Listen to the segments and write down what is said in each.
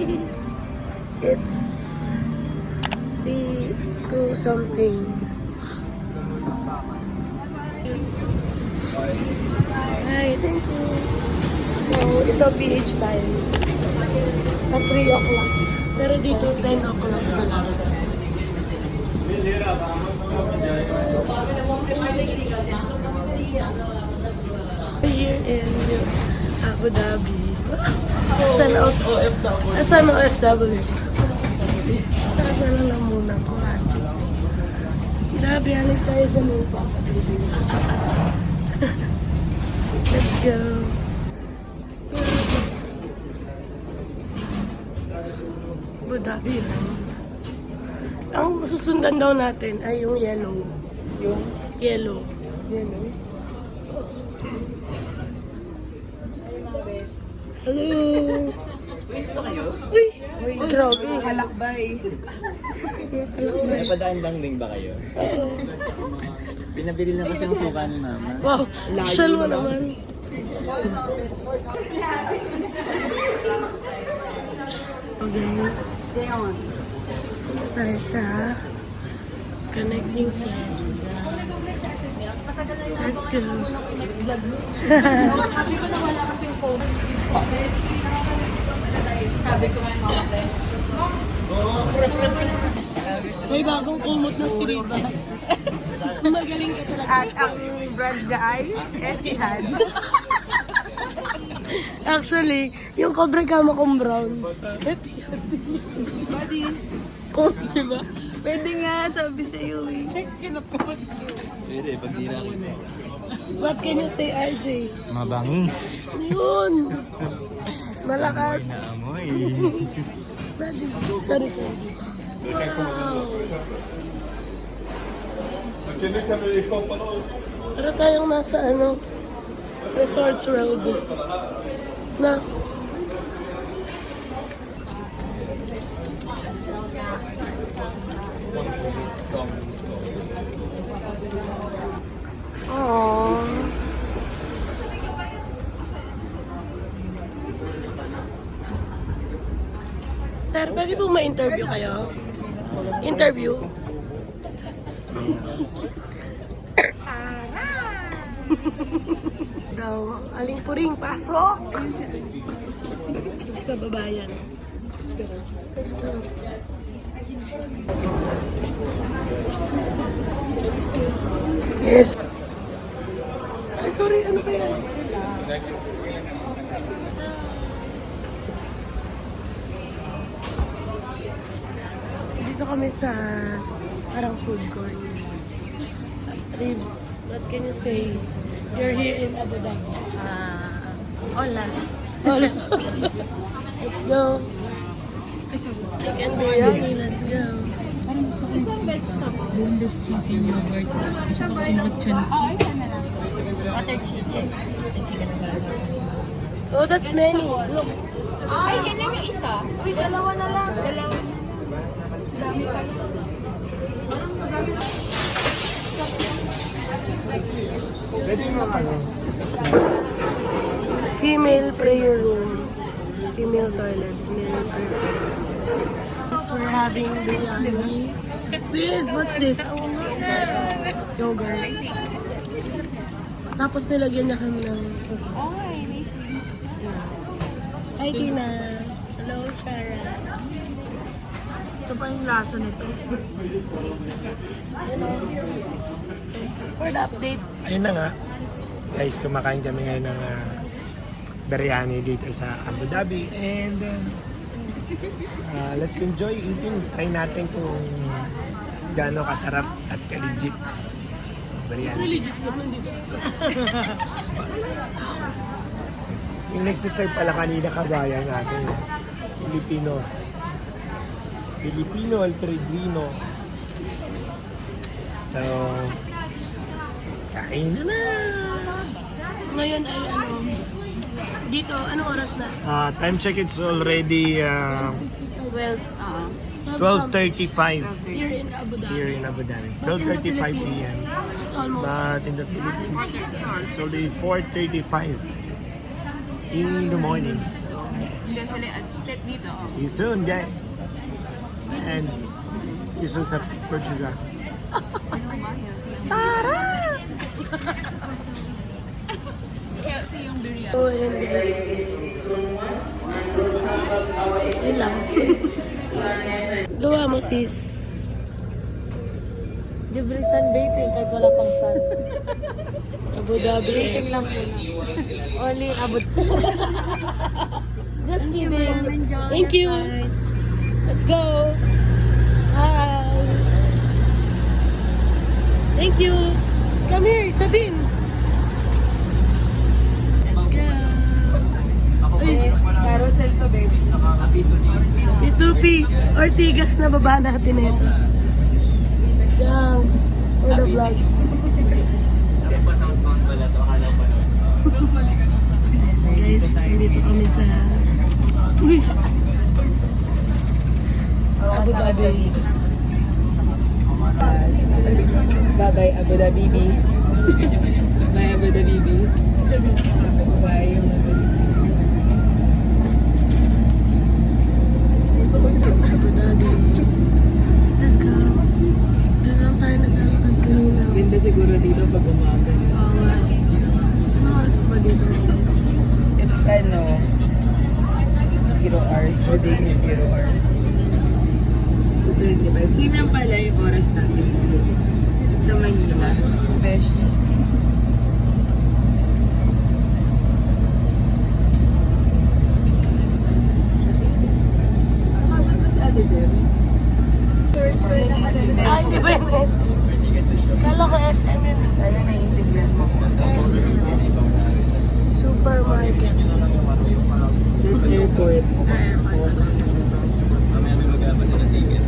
It's three to something. Hi, thank you. So, ito PH time. At 3 o'clock. Pero dito 10 o'clock na lang. Here in Abu Dhabi. San OFW. San OFW. Tara na muna ko ate. Dhabi, alis tayo sa lupa. Let's go. Abu Dhabi. Ang susundan daw natin ay yung yellow. Yung yellow. Yellow? Hello! Uy! Uy! Grabe. Halakbay. Kalakbay. Napadaan-dangling ba kayo? Pinabili lang kasi yung suka ni mama. Wow! Social mo naman. Oh guys, tayo sa connecting flights. Let's go. Sabi ko na wala kasi yung phone. Sabi ko nga yung mga friends. May bagong kumot na si Riva. Magaling ka talaga. At ang brand niya ay Etihad. Actually, yung Cobra Kama kong brown. Buddy. Oh, diba? Pwede nga, sabi sa'yo eh. Pwede, pag di na What can you say, RJ? Mabangis. Yun! Malakas. Naamoy. Daddy. Sorry, sorry. Wow! Para tayong nasa ano, Resorts Road. Na, pong ma-interview kayo? Interview? Daw, aling puring, pasok! Kababayan. Let's go. Yes. Ay, sorry, ano ba yan? Kami sa parang food court. Ribs, what can you say? You're here in Abu Dhabi. Ah, hola. Hola. let's go. Chicken biryani, let's go. Isang vegetable. boneless chicken yogurt. Isa pa kasi makachan. Oo, isa na lang. Butter chicken. Oh, that's many. Look. Ay, yan yung isa. Uy, dalawa na lang. Dalawa. Female prayer room. Female toilets. Male prayer room. So we're having biryani. With, what's this? Yogurt. Tapos nilagyan niya kami ng sauce. Ay, may Hi, Tina. Hello, Shara. Ito pa yung lasa nito. For the update. ayun na nga, guys, kumakain kami ngayon ng ah, biryani dito sa Abu Dhabi and uh, let's enjoy eating. Try natin kung gaano kasarap at ka-legit ang biryani. Yung nagsiserve pala kanina kabayan natin, Filipino. Filipino El Peregrino. So, kain na na! Ngayon ay ano, dito, anong oras na? Ah, time check, it's already uh, Well, ah. 12.35 Here in Abu Dhabi. here in Abu Dhabi. But in the 12.35 Philippines, p.m. It's almost. But in the Philippines, uh, it's only 4.35. in the morning. So, oh. see you soon, guys. And soon sa Portugal. Healthy yung biryani. So, yun guys. Yun lang. Gawa mo sis. Libre sunbathing kahit wala pang sun. Abu Dhabi. Rating lang po. Only abot. Just kidding. Thank you. Let's go. Hi. Thank you. Come here, Sabine. Let's go. Uy, Carousel to, besh. si Tupi, Ortigas na baba natin ito. Thanks for the vlogs. Southbound pala to, akala pa nun. Guys, dito kami sa Uy. Abu Dhabi. Bye-bye, Abu Dhabi. Bye, Abu Dhabi. Bye. Abu Dhabi. Let's go. Doon lang tayo naglalakad kanina. Ganda siguro dito pag umaga. Bawal. Ano oras ba dito? It's ano, zero hours. The day is zero hours. 25. Same lang pala yung oras natin. Sa Manila. Besh. Ah, hindi ba yung SM? Kala ko SM yun. Sana naiintindihan mo. Supermarket. That's airport. Mamaya may mag-aabot na ng ticket.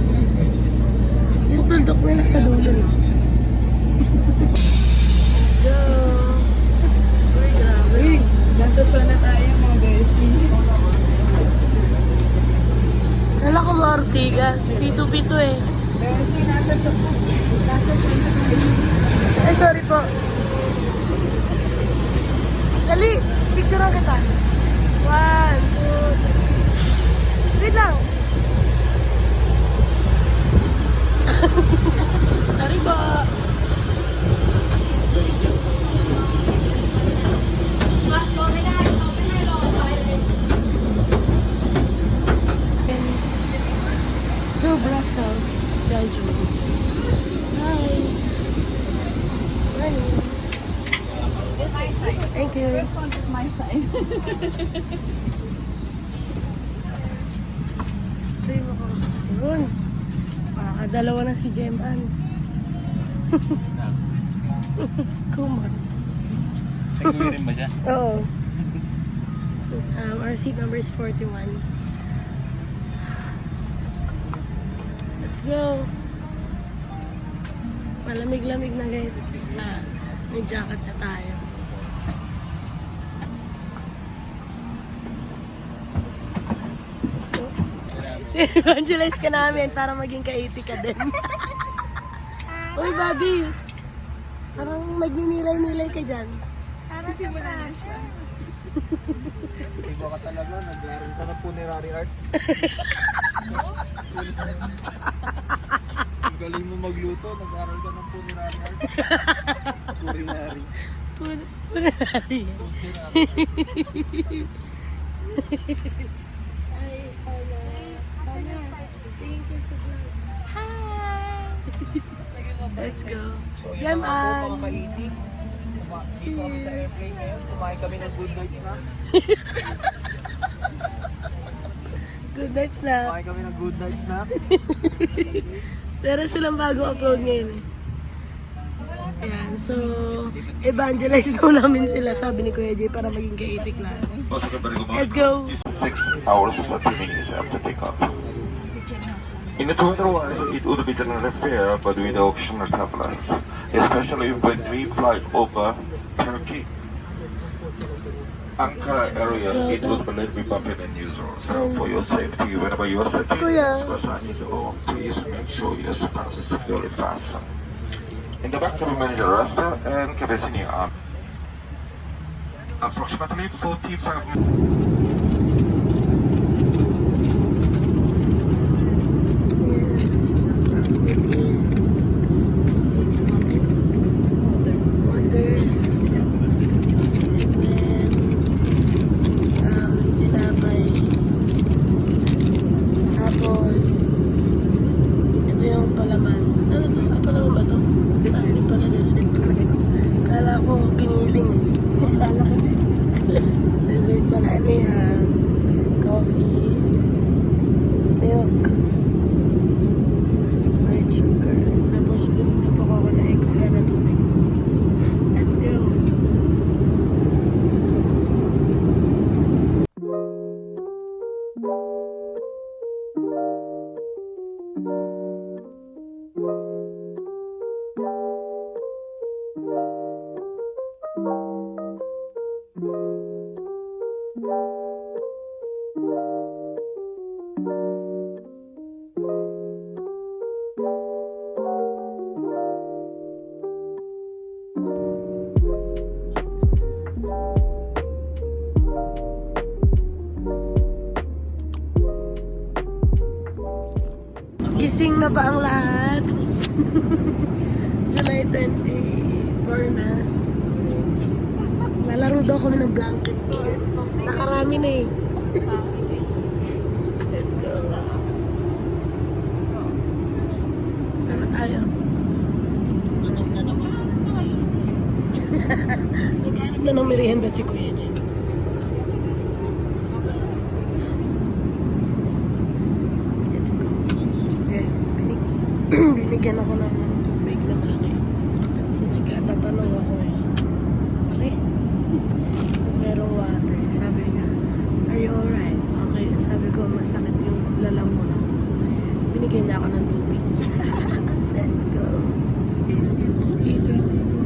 Yung tuldok nila sa dulo. Let's go. Uy, grabe. Uy, nasa show na tayo mga beshi. Kala ko mga Ortigas. Pito-pito eh. Beshi, nasa show. Nasa show na. Eh, sorry po. Dali, picture kita. 8.41. Let's go! Malamig-lamig na guys. Ah, may jacket na tayo. Let's go. Evangelize ka namin para maging ka-80 ka din. Uy, Bobby! Parang magninilay-nilay ka dyan. Para sa siya. Iba ka talaga, nag-aaral ka ng funerary arts. Ang galing mo magluto, nag-aaral ka ng funerary arts. Funerary. Pun- Punari. Ay, Ana. Ana. Thank you sa vlog. Hi! Let's go. Jam Ako Ann. makaiti. Dito kami sa airplane ngayon, kumain kami ng good nights na. Good night, Snap. Kumain kami ng good nights na. Meron silang bago upload ngayon eh. Ayan, so, evangelize daw namin sila, sabi ni Kuya Jay, para maging kaitik na. Let's go! Six hours and 30 minutes after takeoff. In the weather-wise, it would be generally fair, but with the optional turbulence, especially when we fly over Turkey. Ankara area, it would be a little bit bumpy than usual. So for your safety, whenever you are zone, please make sure your seatbelt is securely fastened. In the back cabin manager restaurant and cabin senior. Approximately four teams na ba ang lahat? July 24 na. Lalaro daw kami ng blanket game. Nakarami na eh. Let's go. Saan na tayo? Naghanap na ng merienda si Kuya Jen. Let's go. Guys, binig binigyan ako ng tubig na malaki. So, nagkatatanong ako eh. Okay? Merong water. Sabi niya, are you alright? Okay. Sabi ko, masakit yung lalamunan. Binigyan niya ako ng tubig. Let's go. It's 8.24.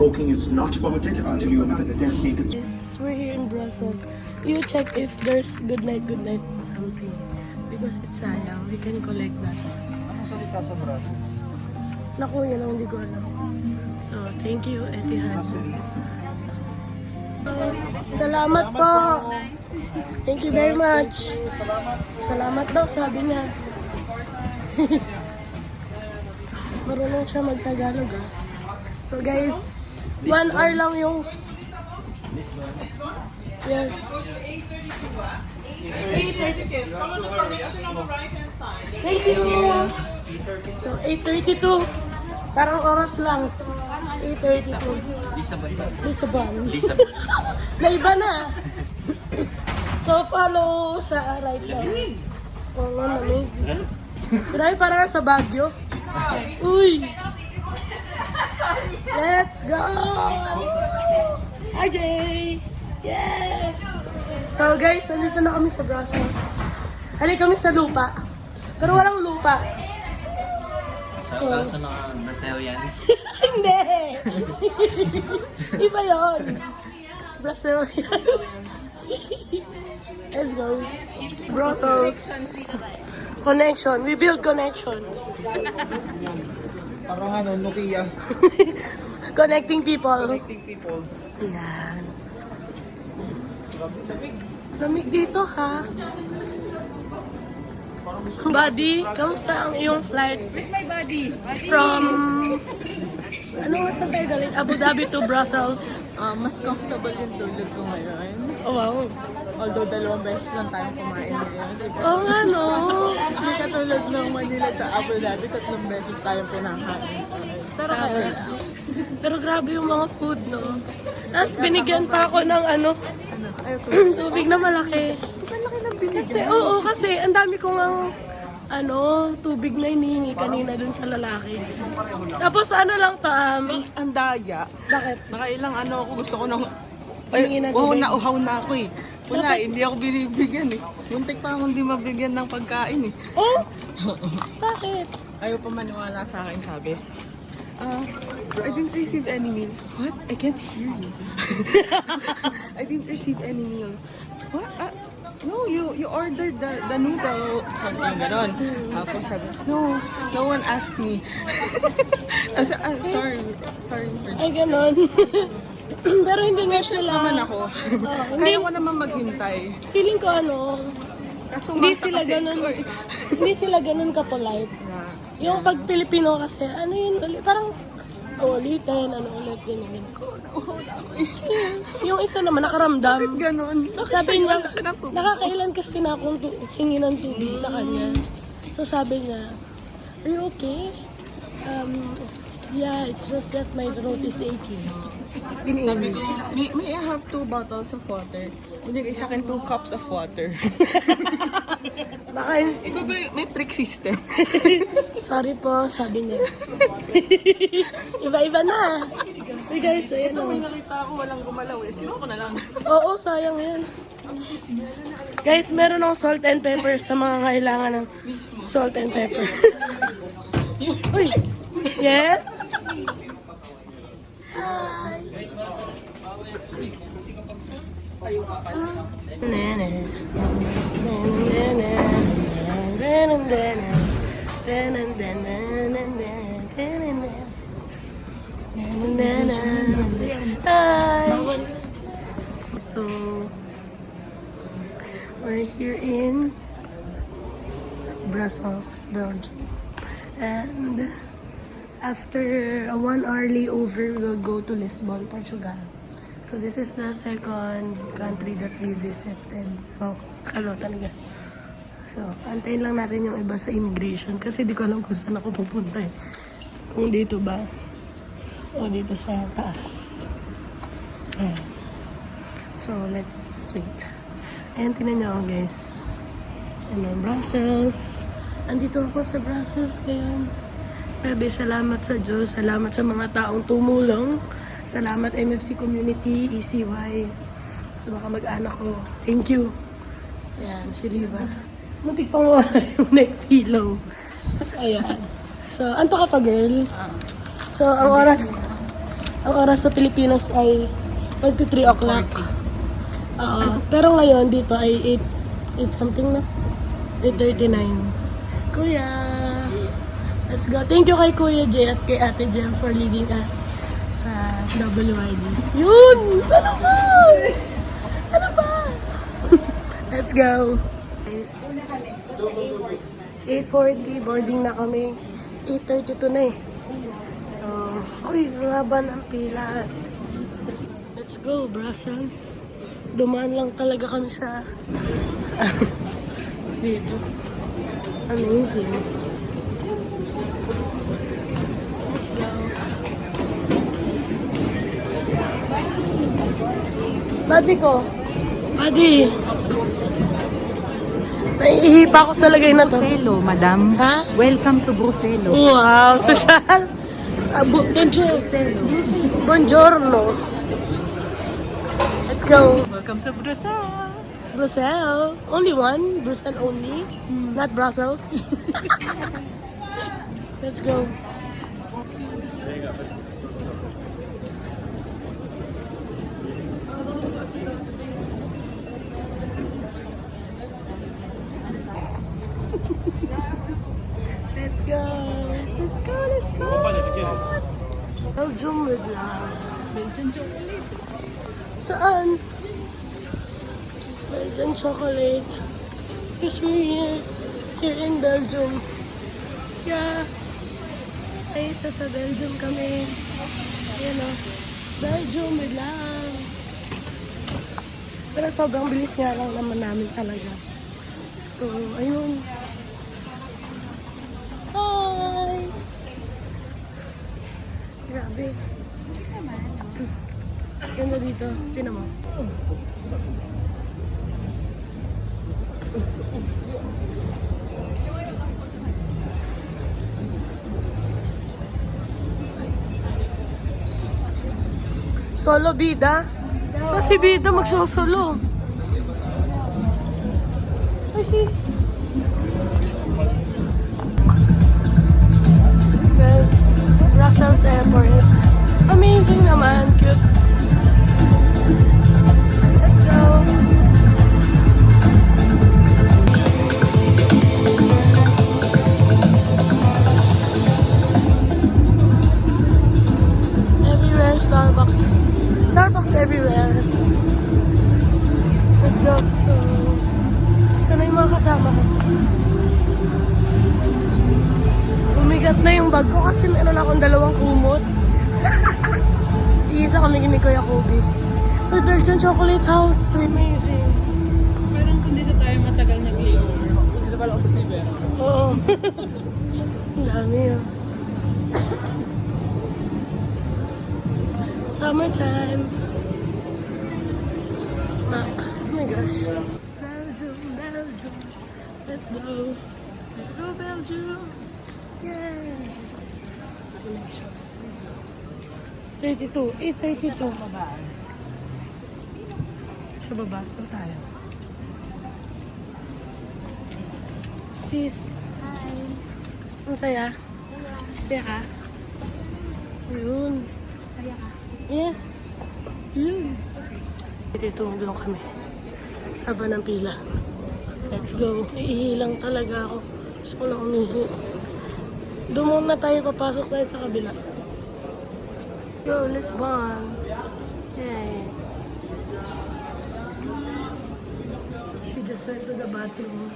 smoking is not permitted until you are within a designated Yes, we're here in Brussels. You check if there's good night, good night something. Because it's sayang. We can collect that. Anong salita sa braso? Naku, yun ang hindi ko alam. So, thank you, Etihad. Salamat po! Thank you very much. Salamat daw, sabi niya. Marunong siya mag-Tagalog ah. So guys, one hour lang yung... Yes. Thank you. So, 8.32. Parang oras lang. 8.32. Lisbon. Lisbon. May iba na. So, follow sa right now. Oo nga, lamig. Grabe, parang sa Baguio. Uy! Let's go! RJ! Yeah! So guys, nandito na kami sa Brussels. Halika kami sa lupa. Pero walang lupa. So, sa mga Brazilians. hindi! Iba yon. Brazilians. Let's go. Brussels. Connection. We build connections. Parang ano, Nokia. Connecting people. Connecting people. Yan. Lamig dito ha. Buddy, kamusta ang iyong flight? Where's my buddy? From... Ano nga sa tayo galing? Abu Dhabi to Brussels. Ah, mas comfortable yung tulog ko ngayon. Oh, wow. Although dalawang beses lang tayo kumain ngayon. Oo nga, no? Hindi katulad ng Manila to Abu Dhabi, tatlong beses tayong pinakain. Pero kaya, Pero grabe yung mga food, no? Tapos binigyan pa ako ng ano, tubig na malaki. saan laki ng Kasi, binigyan? oo, kasi ang dami ko ng ano, tubig na hinihingi kanina dun sa lalaki. Tapos ano lang to, um, Ang daya. bakit? Nakailang ano ako, gusto ko ng uhaw tubig. na uhaw na ako eh. Wala, hindi ako binibigyan eh. Muntik pa akong hindi mabigyan ng pagkain eh. Oh? Bakit? Ayaw pa maniwala sa akin, sabi. Ah, I didn't receive any meal. What? I can't hear you. I didn't receive any meal. What? Ah, no, you you ordered the the noodle, something ganon. Tapos sabi, no, no one asked me. so- ah, sorry, sorry for that. Ay, ganon. Pero hindi nga sila. Naman ako. Oo, hindi, Kaya ko naman maghintay. feeling ko ano, Kaso hindi umasa sila kasi ganun, eh. hindi sila ganun ka-polite. Na, Yung pag Pilipino kasi, ano yun, parang ulitin, ano ulit, yun, yun. uhaw na ako eh. Yung isa naman, nakaramdam. Ganon. Bakit Sabi niya, nakakailan kasi na akong tu- hingi ng tubig sa kanya. So sabi niya, are you okay? Um, yeah, it's just that my throat is aching. Sabi ko, may, may I have two bottles of water? Binigay sa akin two cups of water. Baka, Ikaw ba may trick system? sorry po, sabi niya. Iba-iba na. Hey guys, ayan Ito o. may nakita ako walang gumalaw eh. Sino ko na lang? Oo, sayang yan. Guys, meron akong salt and pepper sa mga kailangan ng salt and pepper. Uy! Yes? Hi! So, we're here in Brussels, Belgium. And after a one hour layover, we'll go to Lisbon, Portugal. So this is the second country that we visited. Oh, kalo talaga. So, antayin lang natin yung iba sa immigration kasi di ko alam kung saan ako pupunta eh. Kung dito ba o dito sa taas. Ayan. So, let's wait. Ayan, tinan ako guys. Ano, Brussels. Andito ako sa Brussels ngayon. Grabe, salamat sa Diyos. Salamat sa mga taong tumulong. Salamat MFC Community, ECY. Sa mga mag-anak ko. Thank you. Ayan, si Riva. Muntik pang wala yung neck pillow. Ayan. So, anto ka pa, girl? So, ang oras, ang oras sa Pilipinas ay 23 o'clock. Oo. pero ngayon, dito ay 8, 8 something na. 8.39. Kuya! Let's go. Thank you kay Kuya Jay at kay Ate Jem for leading us sa WID. Yun! Ano ba? Ano ba? Let's go. Guys, 8.40, boarding na kami. 8.32 na eh. So, uy, haba ng pila. Let's go, Brussels. Dumaan lang talaga kami sa dito. Amazing. Buddy ko. Buddy. Naiihi pa ako sa lagay na to. Bruselo, madam. Ha? Welcome to Bruselo. Wow, social. Ah, bu- bonjour. Buongiorno. Let's go. Welcome to Brusel. Brussels. Only one? Brussels only? Not Brussels? Let's go. Let's go. Let's go, let's go. Belgium with love. Belgian chocolate. Saan? Belgian chocolate. Because we're here, here in Belgium. Yeah. Ay, isa sa Belgium kami. Ayan o. Belgium with love. Pero sobrang bilis nga lang naman namin talaga. So, ayun. Hi! Grabe. Ganda dito. Tinan mo. Solo bida? Kasi bida magsosolo. Well, Brussels Airport. Amazing naman. Cute. 32. Eh, 32. Sa baba. Sa baba. Ito tayo. Sis. Hi. Ang saya? Saya ka? Ayun. Saya ka? Yes. Yun. Dito doon kami. Haba ng pila. Let's go. Iihilang talaga ako. Gusto ko na umihi. Doon muna tayo papasok tayo sa kabila. Go, Lisbon. Yay. We just went to the bathroom.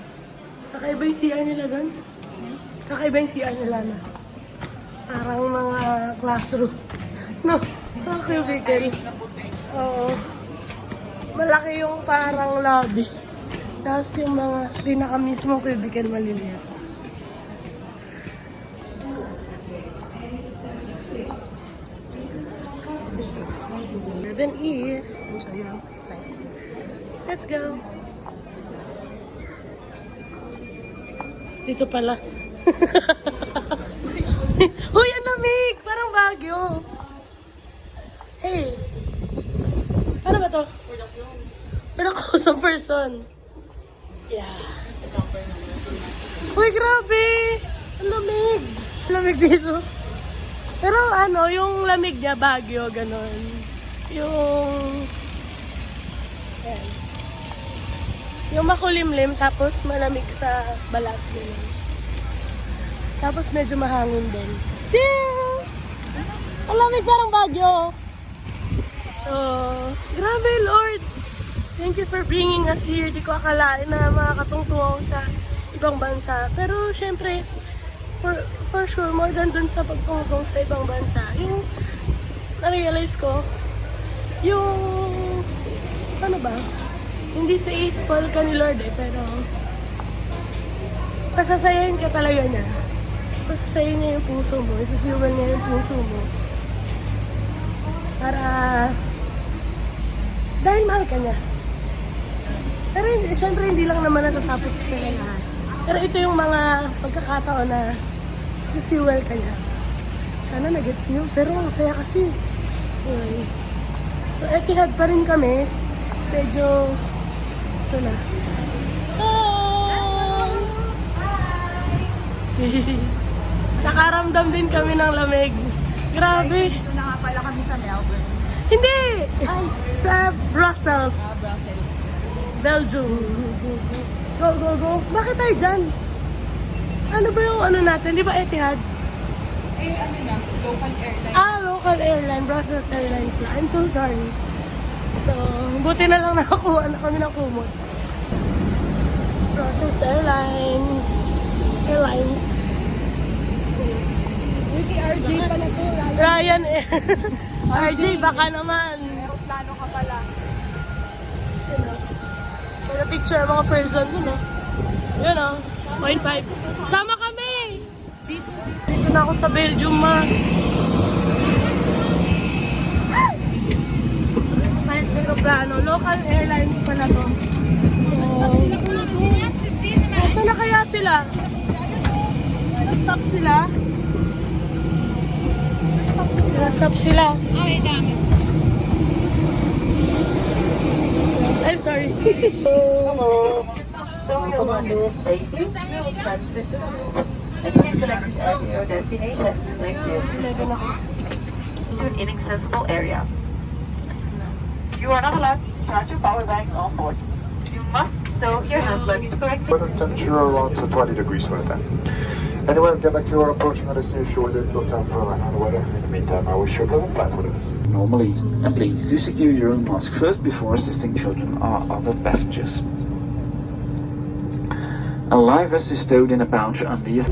Kakaiba yung CR nila doon. Kakaiba yung CR nila na. Parang mga classroom. No, mga cubicles. Oo. Malaki yung parang lobby. Tapos yung mga pinaka mismo cubicle maliliit. Eleven E. Enjoy your flight. Let's go. Dito pala. Uy, ang lamig! Parang Baguio. Hey. Ano ba to? Pero ako sa person. Yeah. Uy, grabe! Ang lamig! Ang lamig dito. Pero ano, yung lamig niya, Baguio, ganon. Yung... Yan. Yung makulimlim, tapos malamig sa balat. Yun. Tapos medyo mahangin din. Sis! Ang lamig parang Baguio. So, grabe Lord. Thank you for bringing us here. Di ko akalain na makakatungtong ako sa ibang bansa. Pero syempre, for, for sure, more than dun sa pagtungtong sa ibang bansa, yung na-realize ko, yung, ano ba, hindi sa ispol ka ni Lord eh, pero pasasayahin ka talaga niya. Pasasayahin niya yung puso mo, i-fuel niya yung puso mo. Para, dahil mahal ka niya. Pero syempre hindi lang naman natatapos sa saya lahat. Pero ito yung mga pagkakataon na i-fuel ka niya. Sana nagets niyo. Pero ang saya kasi. Yun. So, Etihad pa rin kami. Medyo, ito na. Hi! Nakaramdam din kami ng lamig. Grabe. Dito na nga pala kami sa Melbourne. Hindi! Sa Brussels. Belgium. Go, go, go. Bakit tayo dyan? Ano ba yung ano natin? Di ba Etihad? Eh, ano na, local airline. Ah, local airline. Brussels airline pala. I'm so sorry. So, buti na lang nakakuha na kami ng kumot. Brussels airline. Airlines. RJ pala to. Ryan Air. RJ, baka naman. Aeroplano ka pala. Mga picture, mga person yun, no? Yun, no? 0.5. Sama kami! Dito, dito na ako sa Belgium, ma. Nice aeroplano. Local airlines pala to. So, Nasaan na kaya sila? Na-stop sila? Na-stop sila. Ay, dami. I'm sorry. Meron ako. to an inaccessible area. You are not allowed to charge your power banks on board. You must stow your hand luggage correctly. Weather temperature around to 20 degrees for the time. Anyway, get back to your approaching on this new shore that will tell for the weather. In the meantime, I wish you a pleasant flight with us. Normally, and please do secure your own mask first before assisting children or other passengers. Vest is stowed in a pouch under your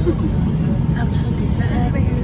Actually,